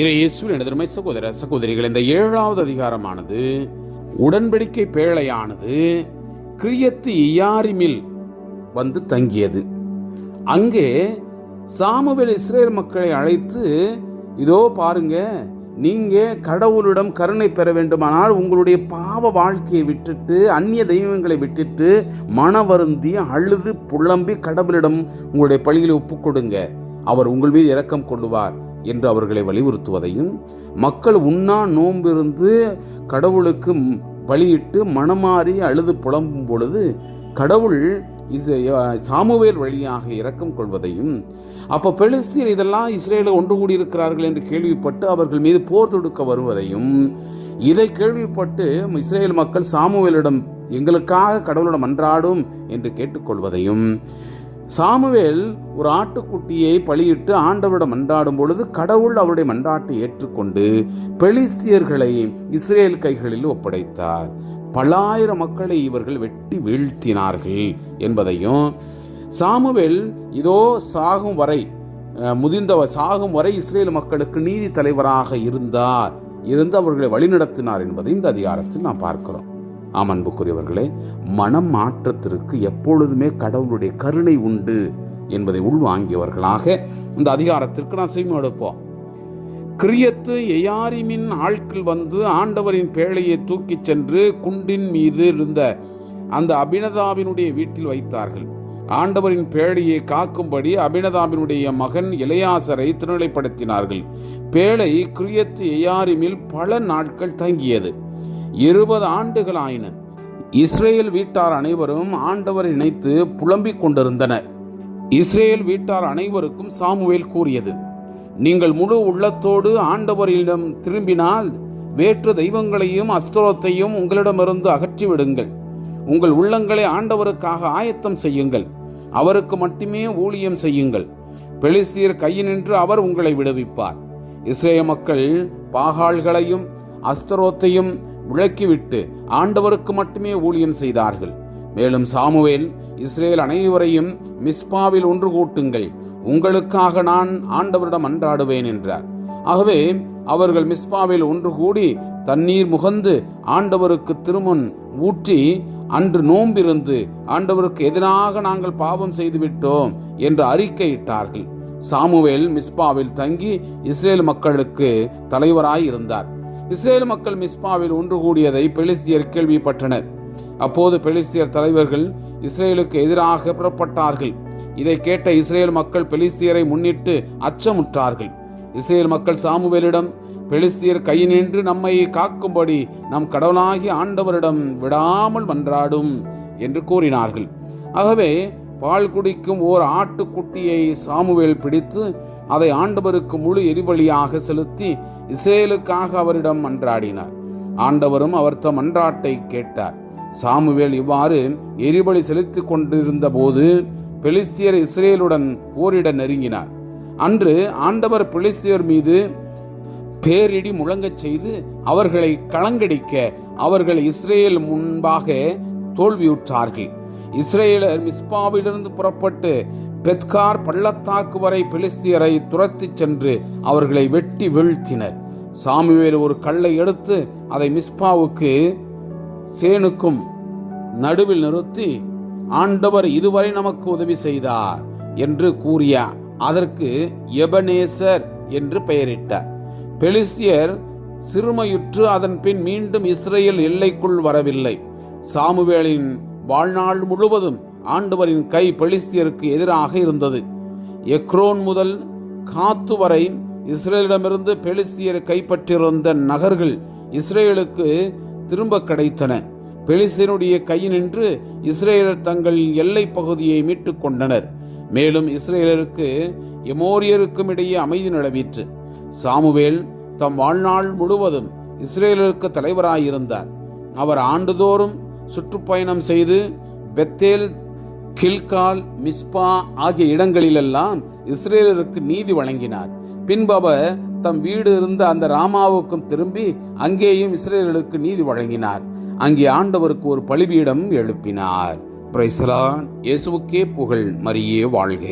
இறையேசுவின் எனதருமை சகோதர சகோதரிகள் இந்த ஏழாவது அதிகாரமானது உடன்படிக்கை பேழையானது கிரியத்து இயாரிமில் வந்து தங்கியது. அங்கே சாமுவேல் இஸ்ரேல் மக்களை அழைத்து இதோ பாருங்க நீங்க கடவுளிடம் கருணை பெற வேண்டுமானால் உங்களுடைய பாவ வாழ்க்கையை விட்டுட்டு அந்நிய தெய்வங்களை விட்டுட்டு மன வருந்தி அழுது புலம்பி கடவுளிடம் உங்களுடைய பள்ளிகளை ஒப்புக்கொடுங்க. அவர் உங்கள் மீது இரக்கம் கொள்ளுவார். என்று அவர்களை வலியுறுத்துவதையும் மக்கள் உண்ணா நோம்பிருந்து கடவுளுக்கு வழியிட்டு பலியிட்டு மனமாறி அழுது புலம்பும் பொழுது கடவுள் இது சாமுவேல் வழியாக இரக்கம் கொள்வதையும் அப்போ பெலிஸ்தீன் இதெல்லாம் இஸ்ரேலில் ஒன்று கூடியிருக்கிறார்கள் என்று கேள்விப்பட்டு அவர்கள் மீது போர் தொடுக்க வருவதையும் இதை கேள்விப்பட்டு இஸ்ரேல் மக்கள் சாமுவேலிடம் எங்களுக்காக கடவுளிடம் அன்றாடும் என்று கேட்டுக்கொள்வதையும் சாமுவேல் ஒரு ஆட்டுக்குட்டியை பலியிட்டு ஆண்டவரிடம் மன்றாடும் பொழுது கடவுள் அவருடைய மன்றாட்டை ஏற்றுக்கொண்டு பெலிஸ்தியர்களை இஸ்ரேல் கைகளில் ஒப்படைத்தார். பல்லாயிரம் மக்களை இவர்கள் வெட்டி வீழ்த்தினார்கள் என்பதையும் சாமுவேல் இதோ சாகும் வரை முதிர்ந்தவர் சாகும் வரை இஸ்ரேல் மக்களுக்கு நீதி தலைவராக இருந்தார் இருந்து அவர்களை வழிநடத்தினார் என்பதையும் இந்த அதிகாரத்தில் நாம் பார்க்கிறோம். ஆம் அன்புக்குரியவர்களே மனம் மாற்றத்திற்கு எப்பொழுதுமே கடவுளுடைய கருணை உண்டு என்பதை உள்வாங்கியவர்களாக இந்த அதிகாரத்திற்கு நான் செய்யும் எடுப்போம். கிரியத்து எயாரிமின் ஆட்கள் வந்து ஆண்டவரின் பேழையை தூக்கிச் சென்று குண்டின் மீது இருந்த அந்த அபினதாவினுடைய வீட்டில் வைத்தார்கள். ஆண்டவரின் பேழையை காக்கும்படி அபினதாபினுடைய மகன் இளையாசரை திருநிலைப்படுத்தினார்கள். பேழை கிரியத்து எயாரிமில் பல நாட்கள் தங்கியது. இருபது ஆண்டுகள் ஆயின இஸ்ரேல் வீட்டார் அனைவரும் ஆண்டவரை நினைத்து புலம்பிக் கொண்டிருந்தனர். இஸ்ரேல் வீட்டார் அனைவருக்கும் சாமுவேல் கூறியது நீங்கள் முழு உள்ளத்தோடு ஆண்டவரிடம் திரும்பினால் வேற்று தெய்வங்களையும் அஸ்திரத்தையும் உங்களிடமிருந்து அகற்றிவிடுங்கள். உங்கள் உள்ளங்களை ஆண்டவருக்காக ஆயத்தம் செய்யுங்கள். அவருக்கு மட்டுமே ஊழியம் செய்யுங்கள். பெலிஸ்தீர் கையினின்று அவர் உங்களை விடுவிப்பார். இஸ்ரேல் மக்கள் பாகால்களையும் அஸ்தரோத்தையும் விலக்கிவிட்டு ஆண்டவருக்கு மட்டுமே ஊழியம் செய்தார்கள். மேலும் சாமுவேல் இஸ்ரேல் அனைவரையும் மிஸ்பாவில் ஒன்று கூட்டுங்கள். உங்களுக்காக நான் ஆண்டவரிடம் அன்றாடுவேன் என்றார். ஆகவே அவர்கள் மிஸ்பாவில் ஒன்று கூடி தண்ணீர் முகந்து ஆண்டவருக்கு திருமுன் ஊற்றி அன்று நோம்பிருந்து ஆண்டவருக்கு எதிராக நாங்கள் பாவம் செய்துவிட்டோம் என்று அறிக்கையிட்டார்கள். சாமுவேல் மிஸ்பாவில் தங்கி இஸ்ரேல் மக்களுக்கு தலைவராய் இருந்தார் இஸ்ரேல் மக்கள் மிஸ்பாவில் ஒன்று கூடியதை பெலிஸ்தியர் கேள்விப்பட்டனர். அப்போது பெலிஸ்தியர் தலைவர்கள் இஸ்ரேலுக்கு எதிராக புறப்பட்டார்கள். இதை கேட்ட இஸ்ரேல் மக்கள் பெலிஸ்தியரை முன்னிட்டு அச்சமுற்றார்கள். இஸ்ரேல் மக்கள் சாமுவேலிடம் பெலிஸ்தியர் கை நின்று நம்மை காக்கும்படி நம் கடவுளாகி ஆண்டவரிடம் விடாமல் மன்றாடும் என்று கூறினார்கள். ஆகவே பால் குடிக்கும் ஓர் ஆட்டுக்குட்டியை சாமுவேல் பிடித்து அதை ஆண்டவருக்கு முழு எரிபலியாக செலுத்தி இஸ்ரேலுக்காக அவரிடம் மன்றாடினார் ஆண்டவரும் அவர் தம் மன்றாட்டை கேட்டார். சாமுவேல் இவ்வாறு எரிபலி செலுத்திக் கொண்டிருந்த போது பெலிஸ்தியர் இஸ்ரேலுடன் போரிட நெருங்கினார். அன்று ஆண்டவர் பெலிஸ்தியர் மீது பேரிடி முழங்கச் செய்து அவர்களை களங்கடிக்க அவர்கள் இஸ்ரேல் முன்பாக தோல்வியுற்றார்கள். இஸ்ரேலர் மிஸ்பாவிலிருந்து புறப்பட்டு பெத்கார் பள்ளத்தாக்கு வரை பெலிஸ்தியரை துரத்திச் சென்று அவர்களை வெட்டி வீழ்த்தினர். சாமுவேல் ஒரு கல்லை எடுத்து அதை மிஸ்பாவுக்கு சேனுக்கும் நடுவில் நிறுத்தி ஆண்டவர் இதுவரை நமக்கு உதவி செய்தார் என்று கூறிய அதற்கு எபனேசர் என்று பெயரிட்டார். பெலிஸ்தியர் சிறுமையுற்று அதன் பின் மீண்டும் இஸ்ரேல் எல்லைக்குள் வரவில்லை. சாமுவேலின் வாழ்நாள் முழுவதும் ஆண்டவரின் கை பெலிஸ்தியருக்கு எதிராக இருந்தது. எக்ரோன் முதல் காத்து வரை இஸ்ரேலிடமிருந்து பெலிஸ்தியர் கைப்பற்றியிருந்த நகர்கள் இஸ்ரேலுக்கு திரும்ப கிடைத்தன. பெலிஸ்தீனுடைய கையினின்று இஸ்ரேலர் தங்கள் எல்லை பகுதியை மீட்டுக் கொண்டனர். மேலும் இஸ்ரேலருக்கு எமோரியருக்கும் இடையே அமைதி நிலவிற்று. சாமுவேல் தம் வாழ்நாள் முழுவதும் இஸ்ரேலருக்கு தலைவராயிருந்தார். அவர் ஆண்டுதோறும் சுற்றுப்பயணம் செய்து பெத்தேல் கில்கால் மிஸ்பா ஆகிய இடங்களிலெல்லாம் இஸ்ரேலருக்கு நீதி வழங்கினார். பின்பு அவர் தம் வீடு இருந்த அந்த ராமாவுக்கும் திரும்பி அங்கேயும் இஸ்ரேலருக்கு நீதி வழங்கினார். அங்கே ஆண்டவருக்கு ஒரு பலிபீடம் எழுப்பினார். பிரைசலான் இயேசுவுக்கே புகழ் மரியே வாழ்க.